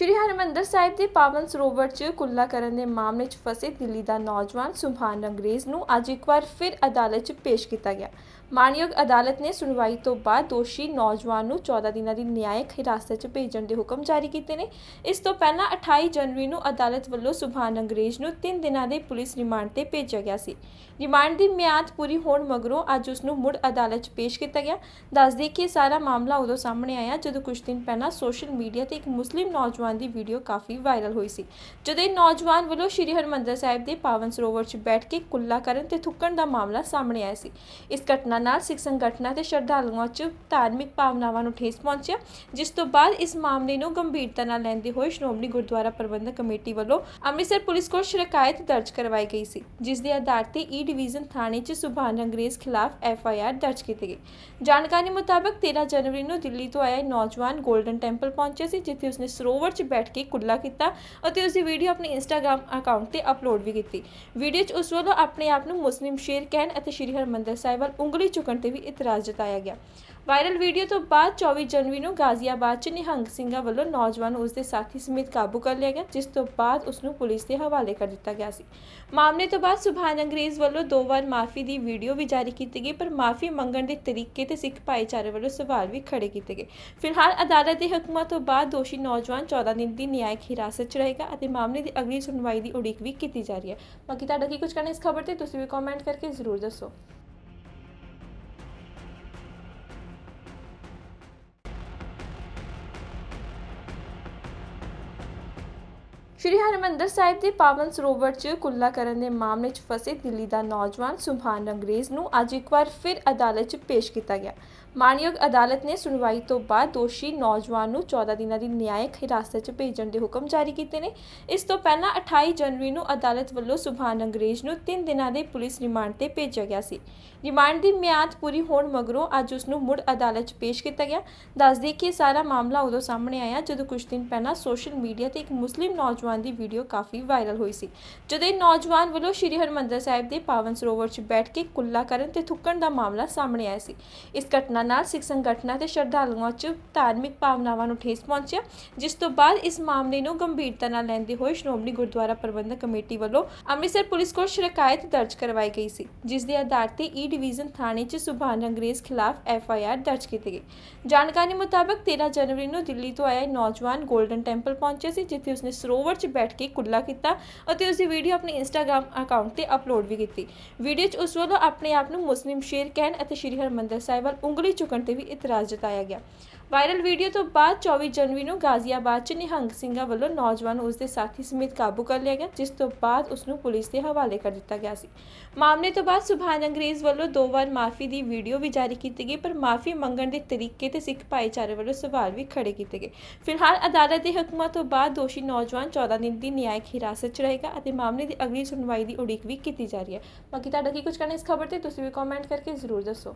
ਸ਼੍ਰੀ ਹਰਿਮੰਦਰ ਸਾਹਿਬ ਦੇ ਪਾਵਨ ਸਰੋਵਰ 'ਚ ਕੁੱਲਾ ਕਰਨ ਦੇ ਮਾਮਲੇ 'ਚ ਫਸੇ ਦਿੱਲੀ ਦਾ ਨੌਜਵਾਨ ਸੁਭਾਨ ਅੰਗਰੇਜ਼ ਨੂੰ ਅੱਜ ਇੱਕ ਵਾਰ ਫਿਰ ਅਦਾਲਤ 'ਚ ਪੇਸ਼ ਕੀਤਾ ਗਿਆ। ਮਾਨਯੋਗ ਅਦਾਲਤ ਨੇ ਸੁਣਵਾਈ ਤੋਂ ਬਾਅਦ ਦੋਸ਼ੀ ਨੌਜਵਾਨ ਨੂੰ 14 ਦਿਨਾਂ ਦੀ ਨਿਆਇਕ ਹਿਰਾਸਤ 'ਚ ਭੇਜਣ ਦੇ ਹੁਕਮ ਜਾਰੀ ਕੀਤੇ ਨੇ। ਇਸ ਤੋਂ ਪਹਿਲਾਂ 28 ਜਨਵਰੀ ਨੂੰ ਅਦਾਲਤ ਵੱਲੋਂ ਸੁਭਾਨ ਅੰਗਰੇਜ਼ ਨੂੰ 3 ਦਿਨਾਂ ਦੇ ਪੁਲਿਸ ਰਿਮਾਂਡ ਤੇ ਭੇਜਿਆ ਗਿਆ ਸੀ। ਰਿਮਾਂਡ ਦੀ ਮਿਆਦ ਪੂਰੀ ਹੋਣ ਮਗਰੋਂ ਅੱਜ ਉਸ ਨੂੰ ਮੁੜ ਅਦਾਲਤ 'ਚ ਪੇਸ਼ ਕੀਤਾ ਗਿਆ। ਦੱਸਦੇ ਕਿ ਇਹ ਸਾਰਾ ਮਾਮਲਾ ਉਦੋਂ ਸਾਹਮਣੇ ਆਇਆ ਜਦੋਂ ਕੁਝ ਦਿਨ ਪਹਿਲਾਂ ਸੋਸ਼ਲ ਮੀਡੀਆ ਤੇ ਇੱਕ ਮੁਸਲਿਮ ਨੌਜਵਾਨ ਦੀ ਵੀਡੀਓ ਕਾਫੀ ਵਾਇਰਲ ਹੋਈ ਸੀ। ਜਦੋਂ ਇਹ ਨੌਜਵਾਨ ਵੱਲੋਂ ਸ਼੍ਰੀ ਹਰਿਮੰਦਰ ਸਾਹਿਬ ਦੇ ਪਾਵਨ ਸਰੋਵਰ 'ਚ ਬੈਠ ਕੇ ਕੁੱਲਾ ਕਰਨ ਤੇ ਥੁੱਕਣ ਦਾ ਮਾਮਲਾ ਸਾਹਮਣੇ ਆਇਆ ਸੀ। ਇਸ ਘਟਨਾ ਨਾਲ ਸਿੱਖ ਸੰਗਠਨਾਂ ਤੇ ਸ਼ਰਧਾਲੂਆਂ 'ਚ ਧਾਰਮਿਕ ਭਾਵਨਾਵਾਂ ਨੂੰ ਠੇਸ ਪਹੁੰਚਿਆ, ਜਿਸ ਤੋਂ ਬਾਅਦ ਇਸ ਮਾਮਲੇ ਨੂੰ ਗੰਭੀਰਤਾ ਨਾਲ ਲੈਂਦੇ ਹੋਏ ਸ਼੍ਰੋਮਣੀ ਗੁਰਦੁਆਰਾ ਪ੍ਰਬੰਧਕ ਕਮੇਟੀ ਵੱਲੋਂ ਅੰਮ੍ਰਿਤਸਰ ਪੁਲਿਸ ਕੋਲ ਸ਼ਿਕਾਇਤ ਦਰਜ ਕਰਵਾਈ ਗਈ ਸੀ, ਜਿਸ ਦੇ ਆਧਾਰ ਤੇ e ਈ ਡਿਵੀਜ਼ਨ ਥਾਣੇ 'ਚ ਸੁਭਾਨ ਅੰਗਰੇਜ਼ ਖਿਲਾਫ ਐਫ ਆਈ ਆਰ ਦਰਜ ਕੀਤੀ ਗਈ ਜਾਣਕਾਰੀ ਮੁਤਾਬਕ 13 ਜਨਵਰੀ ਨੂੰ ਦਿੱਲੀ ਤੋਂ ਆਇਆ ਨੌਜਵਾਨ ਗੋਲਡਨ ਟੈਂਪਲ ਪਹੁੰਚਿਆ ਸੀ, ਜਿੱਥੇ ਉਸਨੇ ਸਰੋਵਰ 'ਚ ਬੈਠ ਕੇ ਕੁੱਲਾ ਕੀਤਾ ਅਤੇ ਉਸ ਦੀ ਵੀਡੀਓ ਆਪਣੇ ਇੰਸਟਾਗ੍ਰam ਅਕਾਊਂਟ ਤੇ ਅਪਲੋਡ ਵੀ ਕੀਤੀ। ਵੀਡੀਓ 'ਚ ਉਸ ਵੱਲੋਂ ਆਪਣੇ ਆਪ ਨੂੰ ਮੁਸਲਿਮ ਸ਼ੇਰ ਕਹਿਣ ਅਤੇ ਸ਼੍ਰੀ ਹਰਿਮੰਦਰ ਸਾਹਿਬ ਵੱਲ ਉਂਗਲੀ ਚੁੱਕਣ ਤੇ ਵੀ ਇਤਰਾਜ਼ ਜਤਾਇਆ ਗਿਆ। ਵਾਇਰਲ ਵੀਡੀਓ ਤੋਂ ਬਾਅਦ 24 ਜਨਵਰੀ ਨੂੰ ਗਾਜ਼ੀਆਬਾਦ 'ਚ ਨਿਹੰਗ ਸਿੰਘਾਂ ਵੱਲੋਂ ਨੌਜਵਾਨ ਨੂੰ ਉਸ ਦੇ ਸਾਥੀ ਸਮੇਤ ਕਾਬੂ ਕਰ ਲਿਆ ਗਿਆ, ਜਿਸ ਤੋਂ ਬਾਅਦ ਉਸ ਨੂੰ ਪੁਲਿਸ ਦੇ ਹਵਾਲੇ ਕਰ ਦਿੱਤਾ ਗਿਆ ਸੀ। ਮਾਮਲੇ ਤੋਂ ਬਾਅਦ ਸੁਭਾਨ ਅੰਗਰੇਜ਼ ਵੱਲੋਂ ਦੋ ਵਾਰ ਮਾਫੀ ਦੀ ਵੀਡੀਓ ਵੀ ਜਾਰੀ ਕੀਤੀ ਗਈ, ਪਰ ਮਾਫੀ ਮੰਗਣ ਦੇ ਤਰੀਕੇ ਤੇ ਸਿੱਖ ਭਾਈਚਾਰੇ ਵੱਲੋਂ ਸਵਾਲ ਵੀ ਖੜੇ ਕੀਤੇ ਗਏ। ਫਿਲਹਾਲ ਅਦਾਲਤ ਦੇ ਹੁਕਮਾਂ ਤੋਂ ਬਾਅਦ ਦੋਸ਼ੀ ਨੌਜਵਾਨ 14 ਦਿਨ ਦੀ ਨਿਆਇਕ ਹਿਰਾਸਤ 'ਚ ਰਹੇਗਾ ਅਤੇ ਮਾਮਲੇ ਦੀ ਅਗਲੀ ਸੁਣਵਾਈ ਦੀ ਉਡੀਕ ਵੀ ਕੀਤੀ ਜਾ ਰਹੀ ਹੈ। ਬਾਕੀ ਤੁਹਾਡਾ ਕੀ ਕੁਝ ਕਹਿਣਾ ਇਸ ਖਬਰ ਤੇ, ਤੁਸੀਂ ਵੀ ਕਮੈਂਟ ਕਰਕੇ ਜ਼ਰੂਰ ਦੱਸੋ। ਸ਼੍ਰੀ ਹਰਿਮੰਦਰ ਸਾਹਿਬ ਦੇ ਪਾਵਨ ਸਰੋਵਰ 'ਚ ਕੁੱਲਾ ਕਰਨ ਦੇ ਮਾਮਲੇ 'ਚ ਫਸੇ ਦਿੱਲੀ ਦਾ ਨੌਜਵਾਨ ਸੁਭਾਨ ਅੰਗਰੇਜ਼ ਨੂੰ ਅੱਜ ਇੱਕ ਵਾਰ ਫਿਰ ਅਦਾਲਤ 'ਚ ਪੇਸ਼ ਕੀਤਾ ਗਿਆ। ਮਾਨਯੋਗ ਅਦਾਲਤ ਨੇ ਸੁਣਵਾਈ ਤੋਂ ਬਾਅਦ ਦੋਸ਼ੀ ਨੌਜਵਾਨ ਨੂੰ 14 ਦਿਨਾਂ ਦੀ ਨਿਆਇਕ ਹਿਰਾਸਤ 'ਚ ਭੇਜਣ ਦੇ ਹੁਕਮ ਜਾਰੀ ਕੀਤੇ ਨੇ। ਇਸ ਤੋਂ ਪਹਿਲਾਂ 28 ਜਨਵਰੀ ਨੂੰ ਅਦਾਲਤ ਵੱਲੋਂ ਸੁਭਾਨ ਅੰਗਰੇਜ਼ ਨੂੰ 3 ਦਿਨਾਂ ਦੇ ਪੁਲਿਸ ਰਿਮਾਂਡ ਤੇ ਭੇਜਿਆ ਗਿਆ ਸੀ। ਰਿਮਾਂਡ ਦੀ ਮਿਆਦ ਪੂਰੀ ਹੋਣ ਮਗਰੋਂ ਅੱਜ ਉਸ ਨੂੰ ਮੁੜ ਅਦਾਲਤ 'ਚ ਪੇਸ਼ ਕੀਤਾ ਗਿਆ। ਦੱਸਦੇ ਕਿ ਇਹ ਸਾਰਾ ਮਾਮਲਾ ਉਦੋਂ ਸਾਹਮਣੇ ਆਇਆ ਜਦੋਂ ਕੁਝ ਦਿਨ ਪਹਿਲਾਂ ਸੋਸ਼ਲ ਮੀਡੀਆ ਤੇ ਇੱਕ ਮੁਸਲਿਮ ਨੌਜਵਾਨ ਦੀ ਵੀਡੀਓ ਕਾਫੀ ਵਾਇਰਲ ਹੋਈ ਸੀ। ਜਦੋਂ ਇਹ ਨੌਜਵਾਨ ਵੱਲੋਂ ਸ਼੍ਰੀ ਹਰਿਮੰਦਰ ਸਾਹਿਬ ਦੇ ਪਾਵਨ ਸਰੋਵਰ 'ਚ ਬੈਠ ਕੇ ਕੁੱਲਾ ਕਰਨ ਤੇ ਥੁੱਕਣ ਦਾ ਮਾਮਲਾ ਸਾਹਮਣੇ ਆਇਆ ਸੀ। ਇਸ ਘਟਨਾ ਨਾਲ ਸਿੱਖ ਸੰਗਠਨਾਂ ਤੇ ਸ਼ਰਧਾਲੂਆਂ 'ਚ ਧਾਰਮਿਕ ਭਾਵਨਾਵਾਂ ਨੂੰ ਠੇਸ ਪਹੁੰਚਿਆ, ਜਿਸ ਤੋਂ ਬਾਅਦ ਇਸ ਮਾਮਲੇ ਨੂੰ ਗੰਭੀਰਤਾ ਨਾਲ ਲੈਂਦੇ ਹੋਏ ਸ਼੍ਰੋਮਣੀ ਗੁਰਦੁਆਰਾ ਪ੍ਰਬੰਧਕ ਕਮੇਟੀ ਵੱਲੋਂ ਅੰਮ੍ਰਿਤਸਰ ਪੁਲਿਸ ਕੋਲ ਸ਼ਿਕਾਇਤ ਦਰਜ ਕਰਵਾਈ ਗਈ ਸੀ, ਜਿਸ ਦੇ ਆਧਾਰ ਤੇ e ਈ ਡਿਵੀਜ਼ਨ ਥਾਣੇ 'ਚ ਸੁਭਾਨ ਅੰਗਰੇਜ਼ ਖਿਲਾਫ ਐਫ ਆਈ ਆਰ ਦਰਜ ਕੀਤੀ ਗਈ ਜਾਣਕਾਰੀ ਮੁਤਾਬਕ 13 ਜਨਵਰੀ ਨੂੰ ਦਿੱਲੀ ਤੋਂ ਆਇਆ ਨੌਜਵਾਨ ਗੋਲਡਨ ਟੈਂਪਲ ਪਹੁੰਚਿਆ ਸੀ, ਜਿੱਥੇ ਉਸਨੇ ਸਰੋਵਰ 'ਚ ਬੈਠ ਕੇ ਕੁੱਲਾ ਕੀਤਾ ਅਤੇ ਉਸ ਦੀ ਵੀਡੀਓ ਆਪਣੇ ਇੰਸਟਾਗ੍ਰam ਅਕਾਊਂਟ ਤੇ ਅਪਲੋਡ ਵੀ ਕੀਤੀ। ਵੀਡੀਓ 'ਚ ਉਸ ਵੱਲੋਂ ਆਪਣੇ ਆਪ ਨੂੰ ਮੁਸਲਿਮ ਸ਼ੇਰ ਕਹਿਣ ਅਤੇ ਸ਼੍ਰੀ ਹਰਿਮੰਦਰ ਸਾਹਿਬ ਵੱਲ ਉਂਗਲੀ ਚੁੱਕਣ ਤੇ ਵੀ ਇਤਰਾਜ਼ ਜਤਾਇਆ ਗਿਆ। ਵਾਇਰਲ ਵੀਡੀਓ ਤੋਂ ਬਾਅਦ 24 ਜਨਵਰੀ ਨੂੰ ਗਾਜ਼ੀਆਬਾਦ 'ਚ ਨਿਹੰਗ ਸਿੰਘਾਂ ਵੱਲੋਂ ਨੌਜਵਾਨ ਉਸ ਦੇ ਸਾਥੀ ਸਮੇਤ ਕਾਬੂ ਕਰ ਲਿਆ ਗਿਆ, ਜਿਸ ਤੋਂ ਬਾਅਦ ਉਸ ਨੂੰ ਪੁਲਿਸ ਦੇ ਹਵਾਲੇ ਕਰ ਦਿੱਤਾ ਗਿਆ ਸੀ। ਮਾਮਲੇ ਤੋਂ ਬਾਅਦ ਸੁਭਾਨ ਅੰਗਰੇਜ਼ ਵੱਲੋਂ ਦੋ ਵਾਰ ਮਾਫੀ ਦੀ ਵੀਡੀਓ ਵੀ ਜਾਰੀ ਕੀਤੀ ਗਈ, ਪਰ ਮਾਫੀ ਮੰਗਣ ਦੇ ਤਰੀਕੇ ਤੇ ਸਿੱਖ ਭਾਈਚਾਰੇ ਵੱਲੋਂ ਸਵਾਲ ਵੀ ਖੜੇ ਕੀਤੇ ਗਏ। ਫਿਲਹਾਲ ਅਦਾਲਤ ਦੇ ਹੁਕਮਾਂ ਤੋਂ ਬਾਅਦ ਦੋਸ਼ੀ ਨੌਜਵਾਨ 14 ਦਿਨ ਦੀ ਨਿਆਇਕ ਹਿਰਾਸਤ 'ਚ ਰਹੇਗਾ ਅਤੇ ਮਾਮਲੇ ਦੀ ਅਗਲੀ ਸੁਣਵਾਈ ਦੀ ਉਡੀਕ ਵੀ ਕੀਤੀ ਜਾ ਰਹੀ ਹੈ। ਬਾਕੀ ਤੁਹਾਡਾ ਕੀ ਕੁਝ ਕਹਿਣਾ ਇਸ ਖਬਰ ਤੇ, ਤੁਸੀਂ ਵੀ ਕਮੈਂਟ ਕਰਕੇ ਜ਼ਰੂਰ ਦੱਸੋ।